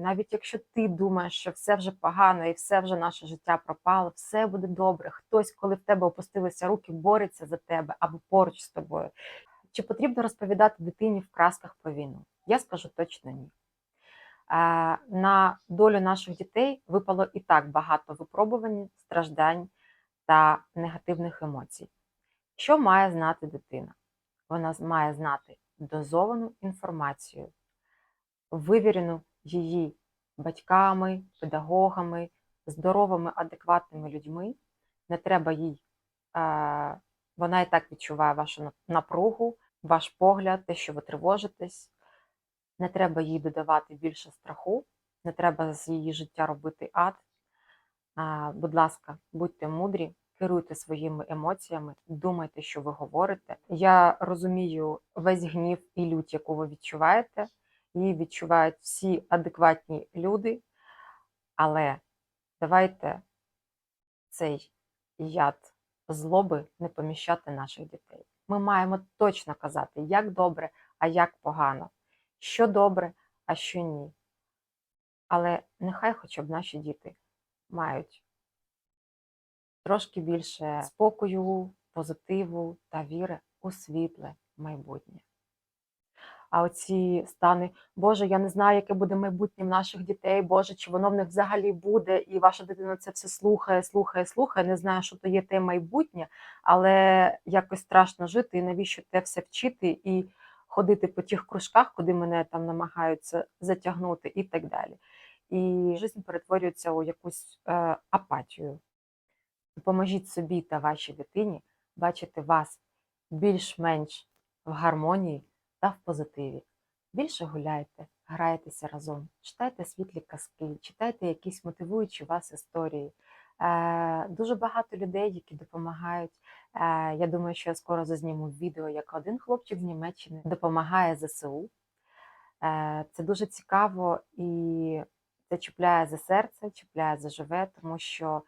Навіть якщо ти думаєш, що все вже погано і все вже наше життя пропало, все буде добре. Хтось, коли в тебе опустилися руки, бореться за тебе або поруч з тобою. Чи потрібно розповідати дитині в красках про війну? Я скажу точно ні. На долю наших дітей випало і так багато випробувань, страждань та негативних емоцій. Що має знати дитина? Вона має знати дозовану інформацію, вивірену її батьками, педагогами, здоровими, адекватними людьми. Не треба їй, е, вона і так відчуває вашу напругу, ваш погляд, те, що ви тривожитесь. Не треба їй додавати більше страху, не треба з її життя робити ад. Будь ласка, будьте мудрі, керуйте своїми емоціями, думайте, що ви говорите. Я розумію весь гнів і лють, яку ви відчуваєте. Її відчувають всі адекватні люди, але давайте цей яд злоби не поміщати наших дітей. Ми маємо точно казати, як добре, а як погано, що добре, а що ні. Але нехай хоча б наші діти мають трошки більше спокою, позитиву та віри у світле майбутнє. А оці стани, Боже, я не знаю, яке буде майбутнє в наших дітей, Боже, чи воно в них взагалі буде, і ваша дитина це все слухає, слухає, слухає. Не знаю, що то є те майбутнє, але якось страшно жити, і навіщо те все вчити і ходити по тих кружках, куди мене там намагаються затягнути, і так далі. І життя перетворюється у якусь е, апатію. Допоможіть собі та вашій дитині бачити вас більш-менш в гармонії та в позитиві. Більше гуляйте, грайтеся разом, читайте світлі казки, читайте якісь мотивуючі вас історії. Е, Дуже багато людей, які допомагають. Е, Я думаю, що я скоро зазніму відео, як один хлопчик з Німеччини допомагає ЗСУ. Е, Це дуже цікаво і це чіпляє за серце, чіпляє за живе, тому що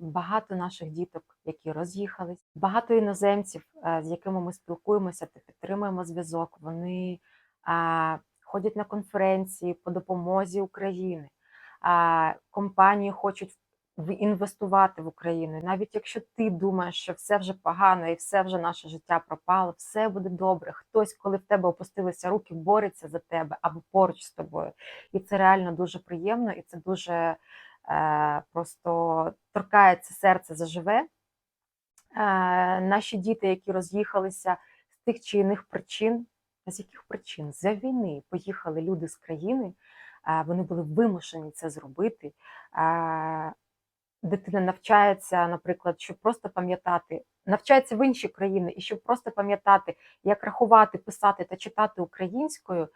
багато наших діток, які роз'їхались, багато іноземців, е, з якими ми спілкуємося та підтримуємо зв'язок, вони е, ходять на конференції по допомозі України. Е, Компанії хочуть інвестувати в Україну. Навіть якщо ти думаєш, що все вже погано і все вже наше життя пропало, все буде добре. Хтось, коли в тебе опустилися руки, бореться за тебе або поруч з тобою. І це реально дуже приємно, і це дуже е, просто торкається серце заживе. Е, наші діти, які роз'їхалися з тих чи інших причин, з яких причин? За війни поїхали люди з країни, е, вони були вимушені це зробити. Дитина навчається, наприклад, щоб просто пам'ятати, навчається в інші країни, і щоб просто пам'ятати, як рахувати, писати та читати українською.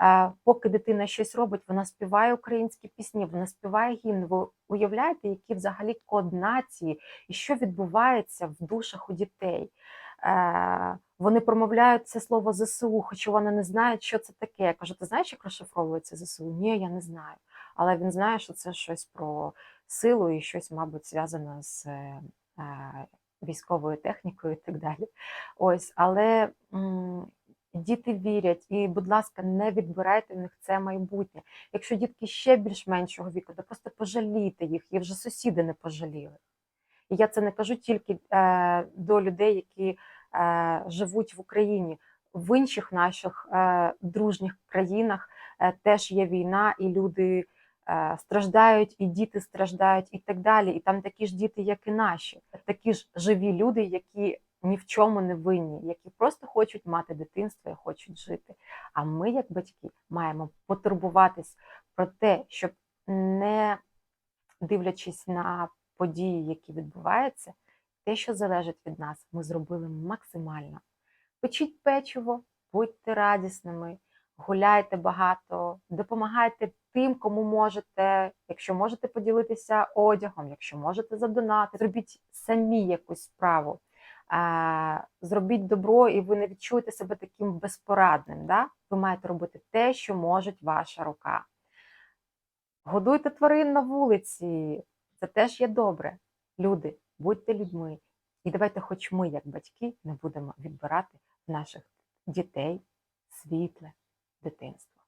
Е, Поки дитина щось робить, вона співає українські пісні, вона співає гімн. Ви уявляєте, який взагалі код нації і що відбувається в душах у дітей? Е, Вони промовляють це слово ЗСУ, хоча вони не знають, що це таке. Я кажу, ти знаєш, як розшифровується ЗСУ? Ні, я не знаю. Але він знає, що це щось про силу і щось, мабуть, зв'язане з е, військовою технікою і так далі. Ось, але діти вірять, і, будь ласка, не відбирайте в них це майбутнє. Якщо дітки ще більш меншого віку, то просто пожалійте їх, і вже сусіди не пожаліли. І я це не кажу тільки е, до людей, які е, живуть в Україні. В інших наших е, дружніх країнах е, теж є війна, і люди страждають, і діти страждають, і так далі. І там такі ж діти, як і наші, такі ж живі люди, які ні в чому не винні, які просто хочуть мати дитинство і хочуть жити. А ми, як батьки, маємо потурбуватись про те, щоб не дивлячись на події, які відбуваються, те, що залежить від нас, ми зробили максимально. Печіть печиво, будьте радісними, гуляйте багато, допомагайте тим, кому можете. Якщо можете поділитися одягом, якщо можете задонати, зробіть самі якусь справу. Е, Зробіть добро, і ви не відчуєте себе таким безпорадним. Да? Ви маєте робити те, що може ваша рука. Годуйте тварин на вулиці, це теж є добре. Люди, будьте людьми. І давайте, хоч ми, як батьки, не будемо відбирати в наших дітей світле дитинство.